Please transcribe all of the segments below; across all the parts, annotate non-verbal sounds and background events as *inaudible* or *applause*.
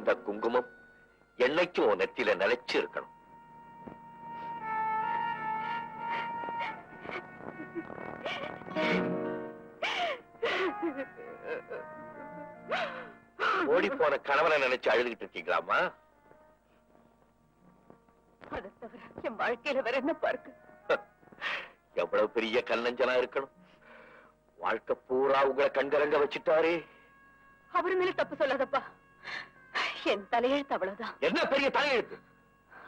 இந்த குங்குமம் என்னைக்கும் உன் நெத்தியில நிலைச்சு இருக்கணும் ஓடி போன கணவனை நினைச்சு அழுதுகிட்டு இருக்கீங்களாமா என் வாழ்க்கையில வேற என்ன இருக்கு எவ்வளவு பெரிய கல்லஞ்சனா இருக்கணும். வாழ்க்கை பூரா உங்களை கண்கரங்க வச்சுட்டாரே. அவர் மேல தப்பு சொல்லாதப்பா. என் தலையெழுத்து அவ்வளவுதான். என்ன பெரிய தலையெழுத்து?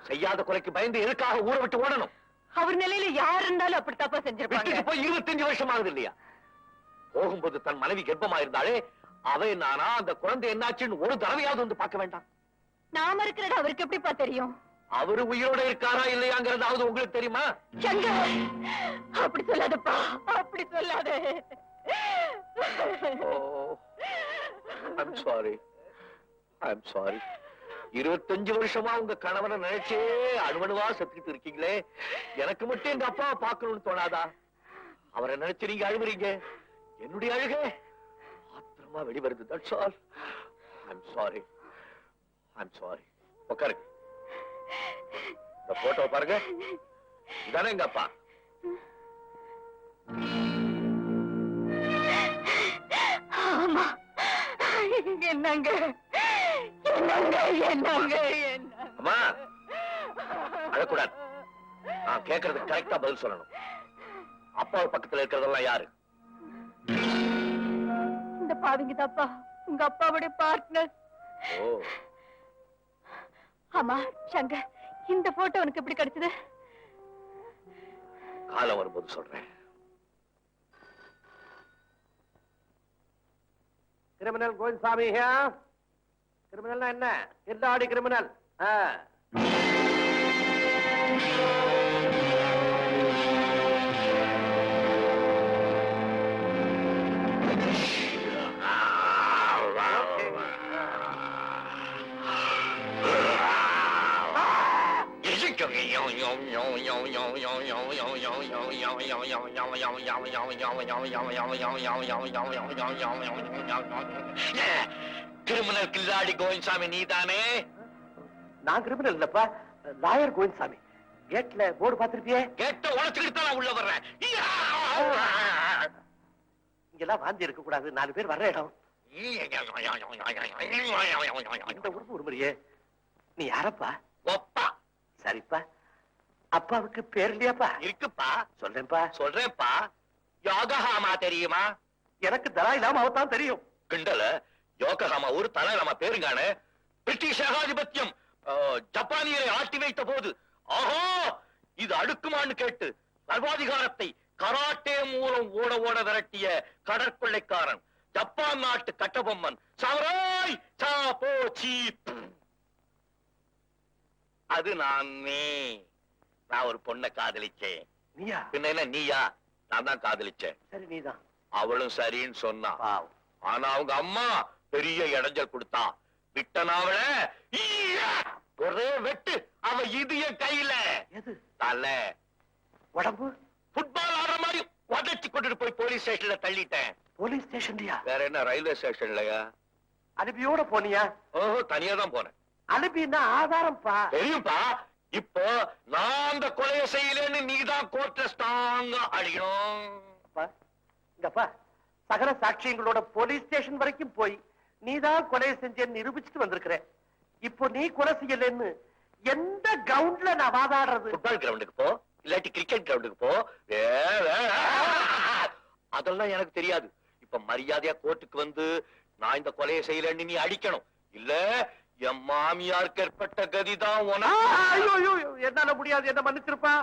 செய்யாத குறைக்கு பயந்து எதுக்காக ஊரை விட்டு ஓடணும்? அவர் நிலையில யார் இருந்தாலும் அப்படி தப்பா செஞ்சிருப்பாங்க. போய் இருபத்தஞ்சு வருஷம் ஆகுது இல்லையா? போகும்போது தன் மனைவி கர்ப்பமா இருந்தாலே அவ நானா அந்த குழந்தை என்னாச்சுன்னு ஒரு தடவையாவது வந்து பார்க்க வேண்டாம். நாம இருக்கிற அவருக்கு எப்படிப்பா தெரியும்? அவரு உயிரோட இருக்காரா இல்லையாங்கிறதாவது உங்களுக்கு தெரியுமா? அப்படி சொல்லாதப்பா அப்படி சொல்லாத. சாரி ஐம் சாரி இருபத்தஞ்சு வருஷமா உங்க கணவனை நினைச்சே அணுவணுவா செத்துக்கிட்டு இருக்கீங்களே. எனக்கு மட்டும் எங்க அப்பாவை பார்க்கணும்னு தோணாதா? அவரை நினைச்சு நீங்க அழுவுறீங்க. என்னுடைய அழுக ஆத்திரமா வெளிவருது. That's all I'm sorry I'm sorry உட்காருங்க இந்த போட்டோ பாருங்க. இதானே எங்க அப்பா? ஆமா. என்னங்க என்னங்க? அம்மா அழக்கூடாது. நான் கேக்குறது கரெக்டா பதில் சொல்லணும். அப்பாவு பக்கத்துல இருக்கிறதெல்லாம் யாரு? இந்த பாவிங்க தப்பா உங்க அப்பாவுடைய பார்ட்னர் ஓ. ஆமா சங்கர் இந்த போட்டோ உனக்கு எப்படி கிடைச்சது? காலம் வரும்போது சொல்றேன். கிரிமினல் கோவிந்தசாமி கிரிமினல்னா என்ன? இருந்தாடி கிரிமினல் கிரிமினல் கில்லாடி கோவிந்தசாமி நீதானே? நான் கிரிமினல் இல்லப்பா லாயர் கோவிந்தசாமி. கேட்ல போர்டு பார்த்திருப்பியே? கேட்ட உழைச்சுக்கிட்டு தான் நான் உள்ள வர்றேன். இங்கெல்லாம் வாந்தி இருக்க கூடாது நாலு பேர் வர்ற இடம். இந்த உறுப்பு உருமுறையே நீ யாரப்பா? ஒப்பா. சரிப்பா. அப்பாவுக்கு பேர் இல்லையாப்பா? இருக்குப்பா. சொல்றேன்ப்பா. சொல்றேன்ப்பா. யோகஹாமா தெரியுமா? எனக்கு தரா இல்லாம அவத்தான் தெரியும். கிண்டல. யோகஹாமா ஒரு தலை நம்ம பேருங்கானே? பிரிட்டிஷ் ஏகாதிபத்தியம் ஜப்பானியரை ஆட்டி வைத்த போது ஆஹா இது அடுக்குமான்னு கேட்டு சர்வாதிகாரத்தை கராட்டே மூலம் ஓட ஓட விரட்டிய கடற்கொள்ளைக்காரன் ஜப்பான் நாட்டு கட்டபொம்மன் சவராய் சா போ சீ ப். அது நானே நான் ஒரு பொண்ணை காதலிச்சேன். நீயா? பின்ன நீயா? நான் தான் காதலிச்சேன். சரி நீதான். அவளும் சரின்னு சொன்னா. ஆனா அவங்க அம்மா பெரிய இடைஞ்சல் கொடுத்தா விட்டனாவள ஒரே வெட்டு. அவ இது என் கையில. எது? தலை. உடம்பு? ஃபுட்பால் ஆடுற மாதிரி உதச்சு கொண்டுட்டு போய் போலீஸ் ஸ்டேஷன்ல தள்ளிட்டேன். போலீஸ் ஸ்டேஷன்லயா? வேற என்ன ரயில்வே ஸ்டேஷன்லயா அனுப்பியோட போனியா? ஓஹோ தனியா தான் போனேன். அனுப்பின்னா ஆதாரம்ப்பா தெரியும்பா? இப்போ நான் அந்த கொலையை செய்யலன்னு நீதான் கோர்ட்ல ஸ்ட்ராங்கா அப்பா, இங்கப்பா. சகல சாட்சியங்களோட போலீஸ் ஸ்டேஷன் வரைக்கும் போய் நீதான் கொலை செஞ்சேன்னு நிரூபிச்சுட்டு வந்திருக்கிற. இப்போ நீ கொலை செய்யலன்னு எந்த கிரவுண்ட்ல நான் வாதாடுறது? ஃபுட்பால் கிரவுண்டுக்கு போ இல்லாட்டி கிரிக்கெட் கிரவுண்டுக்கு போ. அதெல்லாம் எனக்கு தெரியாது. இப்ப மரியாதையா கோர்ட்டுக்கு வந்து நான் இந்த கொலையை செய்யலன்னு நீ அடிக்கணும். இல்ல என் மாமியாருக்கு ஏற்பட்ட கதிதான் என்னால முடியாது. என்ன மன்னிச்சிருப்பா!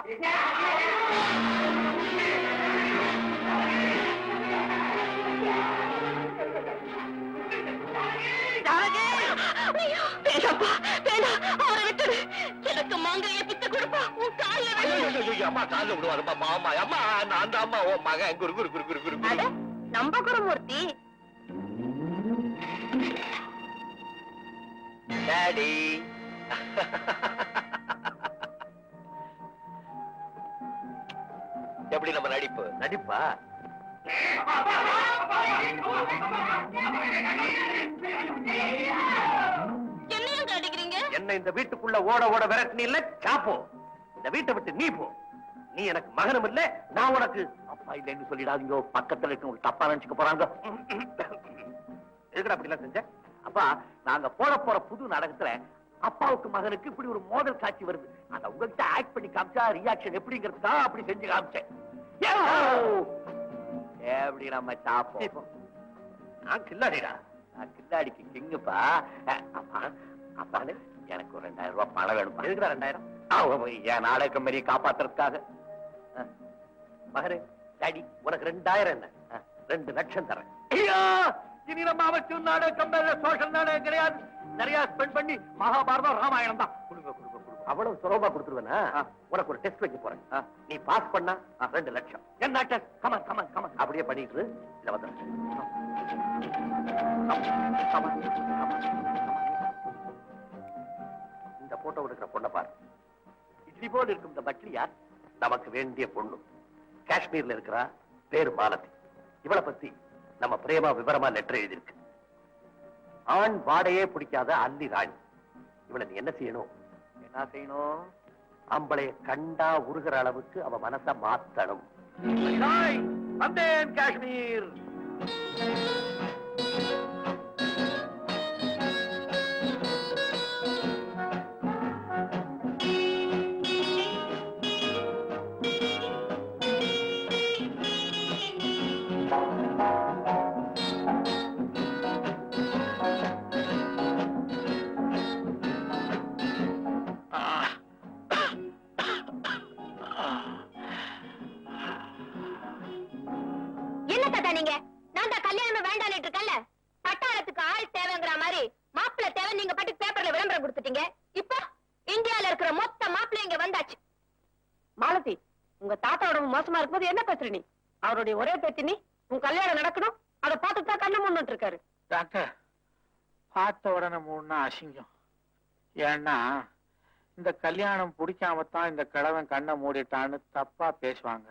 ஐயோ, வேண்டாப்பா, வேண்டாம், அவரை விட்டுடு. எனக்கு மாங்காயை பித்து கொடுப்பா, உன் கால்ல ஐயோ, விழு. ஐயோ, ஐயோ, அம்மா கால்ல விடுவாருமா அம்மா அம்மா நான் அந்த அம்மா ஓ மகன். குரு குரு குரு குரு குரு அட, குரு நம்ம குருமூர்த்தி. டாடி எப்படி நம்ம நடிப்பு? நடிப்பா? என்ன என்ன இந்த வீட்டுக்குள்ள ஓட ஓட விரட்டினி இல்ல சாப்போ இந்த வீட்டை விட்டு நீ போ. நீ எனக்கு மகனும் இல்ல நான் உனக்கு அப்பா இல்லைன்னு சொல்லிடாதீங்க. பக்கத்துல இருக்க தப்பா நினைச்சுக்க போறாங்க. எதுக்கடா அப்படி செஞ்ச? அப்பா நாங்க போட போற புது நாடகத்துல அப்பாவுக்கு மகனுக்கு இப்படி ஒரு மோதல் காட்சி வருது. அந்த உங்ககிட்ட ஆக்ட் பண்ணி காமிச்சா ரியாக்ஷன் எப்படிங்கிறது தான் அப்படி செஞ்சு காமிச்சேன். எப்படி நம்ம சாப்போம். நான் கில்லாடிடா. நான் கில்லாடிக்கு கிங்குப்பா. அஹ், அப்பா அப்பா எனக்கு ஒரு ரெண்டாயிரம் ரூபாய் பணம் வேணும்பா எதுக்குடா ரெண்டாயிரம்? என் நாடக கம்பெனியை காப்பாத்துறதுக்காக. மகனே டாடி உனக்கு ரெண்டாயிரம் என்ன? ரெண்டு லட்சம் தரேன். ஐயா இனி நம்ம அவசியம் நாடக கம்பெனியில நாடகம் கிடையாது. நிறைய ஸ்பெண்ட் பண்ணி மகாபாரதம் ராமாயணம் தான் அவ்வளவு சுலபமா கொடுத்துருவேனா. உனக்கு ஒரு டெஸ்ட் வைக்க போறேன். நீ பாஸ் பண்ணா ரெண்டு லட்சம். என்ன டெஸ்ட் கமன் கமன் கமன் அப்படியே பண்ணிட்டு. இல்ல வந்து இந்த போட்டோ எடுக்கிற பொண்ணை பாரு. இட்லி போல் இருக்கும் இந்த பட்லி யார்? நமக்கு வேண்டிய பொண்ணு. காஷ்மீர்ல இருக்கிறா பேரு மாலதி. இவளை பத்தி நம்ம பிரேமா விவரமா லெட்டர் எழுதியிருக்கு. ஆண் வாடையே பிடிக்காத அல்லி ராணி. இவளை நீ என்ன செய்யணும்? என்ன செய்யணும் அம்பளைய கண்டா உருகிற அளவுக்கு அவ மனச மாத்தணும். ஹாய், வந்தேன் காஷ்மீர். தாத்தா நீங்க? நான் தான் கல்யாணம் வேண்டாம்னு இருக்கல பட்டாளத்துக்கு ஆள் தேவைங்கிற மாதிரி மாப்பிள்ளை தேவை நீங்க பாட்டு பேப்பர்ல விளம்பரம் கொடுத்துட்டீங்க. இப்போ இந்தியால இருக்கிற மொத்த மாப்பிள்ள இங்க வந்தாச்சு. மாலதி உங்க தாத்தா உடம்பு மோசமா இருக்கும்போது என்ன பேசுற நீ? அவருடைய ஒரே பேத்தி நீ? உன் கல்யாணம் நடக்கணும் அதை பார்த்துட்டு தான் கண்ணு முன்னுட்டு இருக்காரு. டாக்டர் பார்த்த உடனே மூணுனா அசிங்கம். ஏன்னா இந்த கல்யாணம் பிடிக்காமத்தான் இந்த கிழவன் கண்ணை மூடிட்டான்னு தப்பா பேசுவாங்க.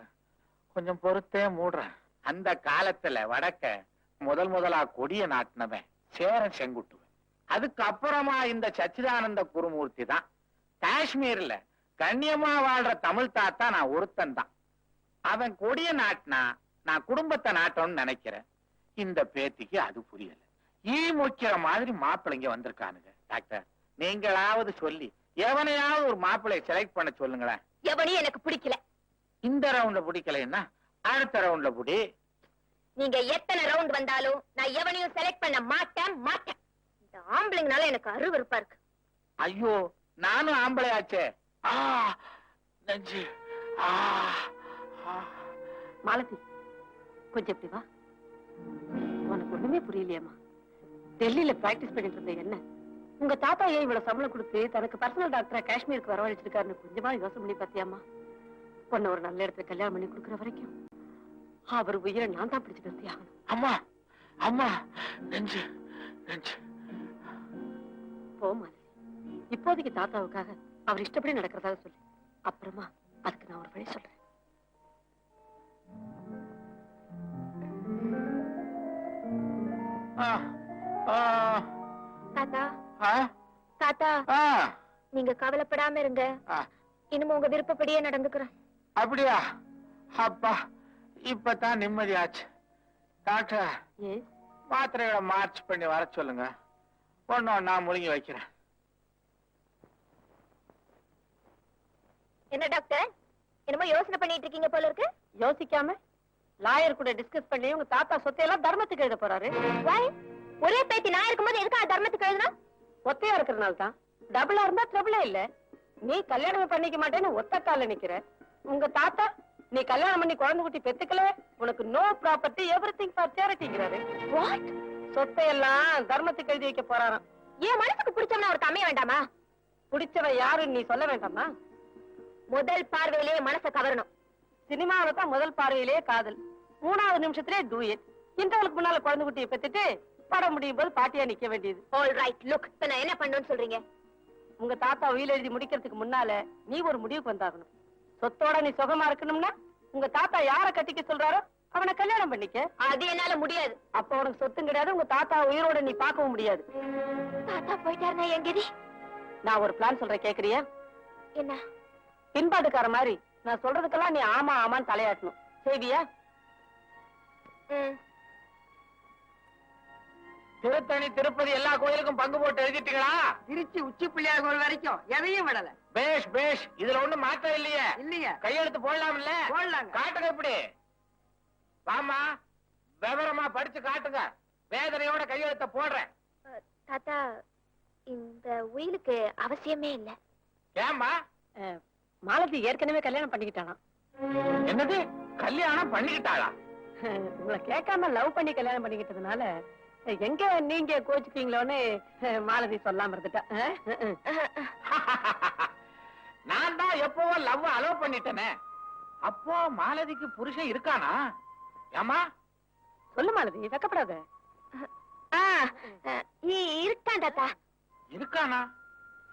கொஞ்சம் பொறுத்தே மூடுறேன். அந்த காலத்துல வடக்க முதல் முதலா கொடிய நாட்டினவன் சேரன் செங்குட்டுவன். அதுக்கப்புறமா இந்த சச்சிதானந்த குருமூர்த்தி தான். காஷ்மீர்ல கண்ணியமா வாழ்ற தமிழ் தாத்தா நான் ஒருத்தன் தான். அவன் கொடிய நாட்டினா நான் குடும்பத்தை நாட்டணும்னு நினைக்கிறேன். இந்த பேத்திக்கு அது புரியல. ஈ முக்கிற மாதிரி மாப்பிள்ளைங்க வந்திருக்கானுங்க. டாக்டர் நீங்களாவது சொல்லி எவனையாவது ஒரு மாப்பிள்ளைய செலக்ட் பண்ண சொல்லுங்களேன். எவனையும் எனக்கு பிடிக்கல. இந்த ரவுண்ட்ல பிடிக்கலைன்னா அடுத்த ரவுண்ட்ல பிடி. நீங்க எத்தனை ரவுண்ட் வந்தாலும் நான் எவனையும் செலக்ட் பண்ண மாட்டேன் மாட்டேன். இந்த ஆம்பளைங்கனால எனக்கு அருவருப்பா இருக்கு. ஐயோ நானும் ஆம்பளையாச்சே. ஆ நெஞ்சு. மாலதி கொஞ்சம் இப்படி வா. உனக்கு ஒண்ணுமே புரியலையேம்மா. டெல்லியில பிராக்டிஸ் பண்ணிட்டு இருந்த என்ன? உங்க தாத்தா ஏன் இவ்வளவு சம்பளம் கொடுத்து தனக்கு பர்சனல் டாக்டரா காஷ்மீருக்கு வரவழைச்சிருக்காருன்னு கொஞ்சமா யோசனை பண்ணி பாத்தியாமா பொண்ணு ஒரு நல்ல இடத்துல கல்யாணம் பண்ணி கொடுக்குற வரைக்கும். அவர் உயிரை நான் தான் பிடிச்சு ஆகணும். அம்மா அம்மா நெஞ்சு நெஞ்சு. போ மாலதி. இப்போதைக்கு தாத்தாவுக்காக அவர் இஷ்டப்படி நடக்கிறதாக சொல்லு. அப்புறமா அதுக்கு நான் ஒரு வழி சொல்றேன். தாத்தா. நீங்க கவலைப்படாம இருங்க. இனிமே உங்க விருப்பப்படியே நடந்துக்கிறேன் அப்படியா? அப்பா. இப்பதான் நிம்மதியாச்சு. டாக்டர் மாத்திரைகளை மார்ச் பண்ணி வர சொல்லுங்க. ஒண்ணு நான் முழுங்கி வைக்கிறேன். என்ன டாக்டர்? என்னமோ யோசனை பண்ணிட்டு இருக்கீங்க போல இருக்கு. யோசிக்காம லாயர் கூட டிஸ்கஸ் பண்ணி உங்க தாத்தா சொத்தையெல்லாம் தர்மத்துக்கு எழுத போறாரு? ஒரே பேத்தி நான் இருக்கும்போது எதுக்காக தர்மத்துக்கு எழுதணும் ஒத்தையா இருக்கிறனால தான் டபுளா இருந்தா ட்ரபிளே இல்ல. நீ கல்யாணம் பண்ணிக்க மாட்டேன்னு ஒத்த கால நிக்கிற. உங்க தாத்தா நீ கல்யாணம் பண்ணி குழந்தை குட்டி பெத்துக்கல? உனக்கு no property everything for சேரிட்டிங்கிறாரு வாட் சொத்தையெல்லாம் தர்மத்துக்கு எழுதி வைக்க போறாராம். என் மனசுக்கு பிடிச்சவன அவருக்கு அமைய வேண்டாமா? பிடிச்சவன் யாருன்னு நீ சொல்ல வேண்டாமா? முதல் பார்வையிலேயே மனசை கவரணும். சினிமாவில தான் முதல் பார்வையிலேயே காதல். மூணாவது நிமிஷத்திலே டூயட் இன்டர்வலுக்கு முன்னால குழந்தை குட்டியை பெத்துட்டு படம் முடியும் போது பாட்டியா நிக்க வேண்டியது. ஆல் ரைட் லுக் இப்ப நான் என்ன பண்ணணும்னு சொல்றீங்க? உங்க தாத்தா உயிர் எழுதி முடிக்கிறதுக்கு முன்னால நீ ஒரு முடிவுக்கு வந்தாகணும். சொத்தோட நீ சுகமா இருக்கணும்னா உங்க தாத்தா யார கட்டிக்க சொல்றாரோ அவனை கல்யாணம் பண்ணிக்க. அது என்னால முடியாது. அப்ப உனக்கு சொத்தும் கிடையாது உங்க தாத்தா உயிரோட நீ பார்க்கவும் முடியாது. தாத்தா போயிட்டாருனா என் கதி. நான் ஒரு பிளான் சொல்றேன் கேக்குறியா? என்ன? பின்பாட்டுக்கார மாதிரி நான் சொல்றதுக்கெல்லாம் நீ ஆமா ஆமான்னு தலையாட்டணும். செய்வியா? ம். திருத்தணி திருப்பதி எல்லா கோயிலுக்கும் பங்கு போட்டு எழுதிட்டீங்களா? திருச்சி உச்சி பிள்ளையார் கோயில் வரைக்கும் எதையும் விடல. பேஷ் பேஷ். இதுல ஒண்ணும் மாற்றம் இல்லையே. இல்லைங்க கையெழுத்து போடலாம்ல? போடலாங்க. காட்டுங்க இப்படி. வாமா விவரமா படிச்சு காட்டுங்க. வேதனையோட கையெழுத்த போடுறேன். தாத்தா இந்த உயிலுக்கு அவசியமே இல்ல. அஹ், மாலதி ஏற்கனவே கல்யாணம் பண்ணிக்கிட்டானாம் என்னது? கல்யாணம் பண்ணிக்கிட்டாளா? உங்களை கேட்காம லவ் பண்ணி கல்யாணம் பண்ணிக்கிட்டதுனால எங்க நீங்க கோச்சுப்பீங்களோன்னு மாலதி சொல்லாம இருந்துட்டா. அஹ், அஹ், அஹ். நான் தான் எப்பவோ லவ் அலோவ் பண்ணிட்டேனே. அப்போ மாலதிக்கு புருஷன் இருக்கானா? ஏமா சொல்லு மாலதி வெக்கப்படாத. ஆ, அஹ், இ- இருக்கான் தாத்தா. இருக்கானா?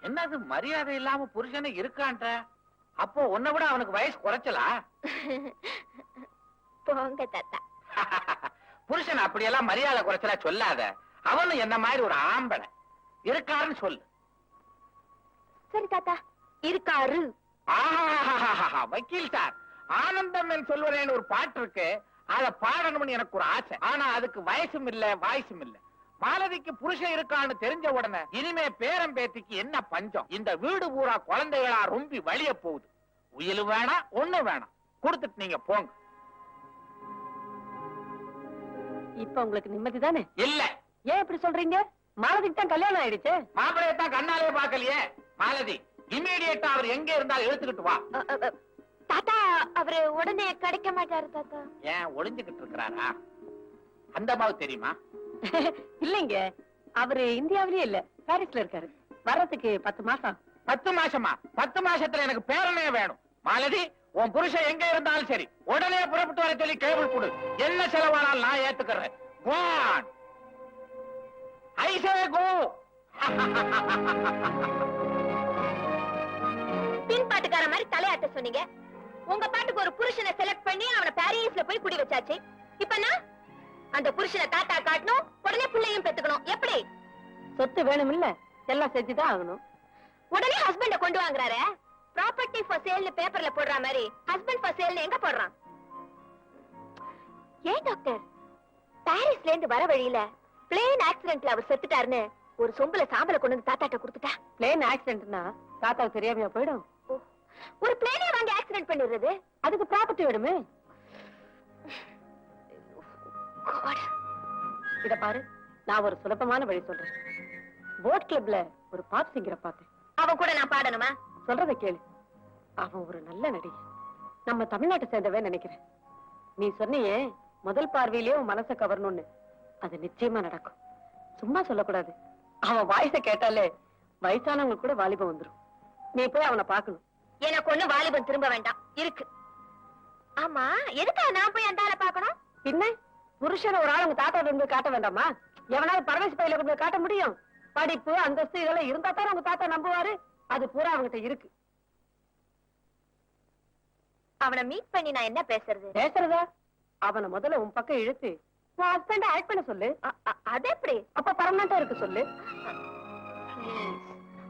என்னது மரியாதை இல்லாம புருஷனே இருக்கான்ற? அப்போ உன்னை விட அவனுக்கு வயசு குறைச்சலா? *laughs* போங்க தாத்தா. *laughs* புருஷன் அப்படியெல்லாம் மரியாதை குறைச்சலா சொல்லாத. அவனும் என்ன மாதிரி ஒரு ஆம்பளை. இருக்காருன்னு சொல்லு. சரி தாத்தா. இருக்காரு. வக்கீல் சார். ஆனந்தம் சொல்வரேன்னு ஒரு பாட்டு இருக்கு. அத பாடணும்னு எனக்கு ஒரு ஆசை. ஆனா அதுக்கு வயசும் இல்ல வாய்ஸும் இல்ல. மாலதிக்கு புருஷன் இருக்கான்னு தெரிஞ்ச உடனே இனிமே பேரம் பேத்திக்கு என்ன பஞ்சம்? இந்த வீடு பூரா குழந்தைகளா ரொம்பி வழிய போகுது. உயிலு வேணாம் ஒண்ணு வேணாம். கொடுத்துட்டு நீங்க போங்க. இப்ப உங்களுக்கு நிம்மதி தானே? இல்ல. ஏன் இப்படி சொல்றீங்க? மாலதிக்கு தான் கல்யாணம் ஆயிடுச்சு. மாப்பிளைய தான் கண்ணாலே பாக்கலையே மாலதி இம்மீடியட்டா அவர் எங்க இருந்தாலும் எடுத்துக்கிட்டு வா. தாத்தா அவரு உடனே கிடைக்க மாட்டாரு தாத்தா. ஏன் ஒளிஞ்சுகிட்டு இருக்கிறாரா? அந்த அம்மாவுக்கு தெரியுமா? *laughs* இல்லைங்க. அவரு இந்தியாவிலேயே இல்ல பாரிஸ்ல இருக்காரு. வர்றதுக்கு பத்து மாசம். பத்து மாசமா? பத்து மாசத்துல எனக்கு பேரனே வேணும். மாலதி உன் புருஷன் எங்க இருந்தாலும் சரி உடனே புறப்பட்டு வர சொல்லி கேபிள் கொடு என்ன செலவானாலும் நான் ஏத்துக்கிறேன். ஐ சே கோ பின் பாட்டுக்கார மாதிரி தலையாட்ட சொன்னீங்க. உங்க பாட்டுக்கு ஒரு புருஷனை செலக்ட் பண்ணி அவனை பாரிஸ்ல போய் குடி வச்சாச்சு. இப்ப நான் அந்த புருஷனை தாத்தா காட்டணும் உடனே பிள்ளையும் பெத்துக்கணும். எப்படி? சொத்து வேணும் இல்ல எல்லாம் செஞ்சுதான் ஆகணும். உடனே ஹஸ்பண்ட கொண்டு வாங்குறாரு. ப்ராப்பர்ட்டி ஃபார் சேல்னு பேப்பர்ல போடுற மாதிரி ஹஸ்பண்ட் ஃபார் சேல்னு எங்க போடுறான்? ஏன் டாக்டர் பாரிஸ்ல இருந்து வர வழியில பிளேன் ஆக்சிடென்ட்ல அவர் செத்துட்டாருன்னு ஒரு சொம்புல சாம்பல கொண்டு வந்து தாத்தாட்ட கொடுத்துட்டா? பிளேன் ஆக்சிடென்ட்னா தாத்தாவுக்கு தெரியாமையா போயிடும்? ஒரு பிளேனே வாங்கி ஆக்சிடென்ட் பண்ணிடுறது? அதுக்கு ப்ராப்பர்ட்டி God. இத பாரு நான் ஒரு சுலபமான வழி சொல்றேன். போட் கிளப்ல ஒரு பாப் சிங்கரை பார்த்தேன். அவன் கூட நான் பாடணுமா? சொல்றத கேளு. அவன் ஒரு நல்ல நடிகை. நம்ம தமிழ்நாட்டை சேர்ந்தவன் நினைக்கிறேன். நீ சொன்னியே முதல் பார்வையிலேயே உன் மனசை கவரணும்னு. அது நிச்சயமா நடக்கும். சும்மா சொல்லக்கூடாது. அவன் வாய்ஸ கேட்டாலே வயசானவங்க கூட வாலிபம் வந்துரும். நீ போய் அவனை பார்க்கணும். எனக்கு ஒண்ணு வாலிபன் திரும்ப வேண்டாம். இருக்கு. ஆமா எதுக்காக நான் போய் அந்த ஆளை பார்க்கணும்? பின்ன? புருஷன் ஒரு ஆள் உங்க தாத்தா போய் காட்ட வேண்டாமா? எவனாவது பரவேசி பையில கொண்டு காட்ட முடியும்? படிப்பு அந்தஸ்து இதெல்லாம் இருந்தா தானே உங்க தாத்தா நம்புவாரு? அது பூரா அவங்கிட்ட இருக்கு. அவனை மீட் பண்ணி நான் என்ன பேசுறது? பேசுறதா? அவனை முதல்ல உன் பக்கம் இழுத்து உன் ஹஸ்பண்ட ஆக்ட் பண்ண சொல்லு. அது எப்படி அப்ப பர்மனண்டா இருக்க சொல்லு.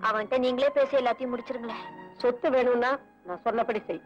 அவன்கிட்ட நீங்களே பேசி எல்லாத்தையும் முடிச்சிருங்களேன். சொத்து வேணும்னா நான் சொன்னபடி செய்.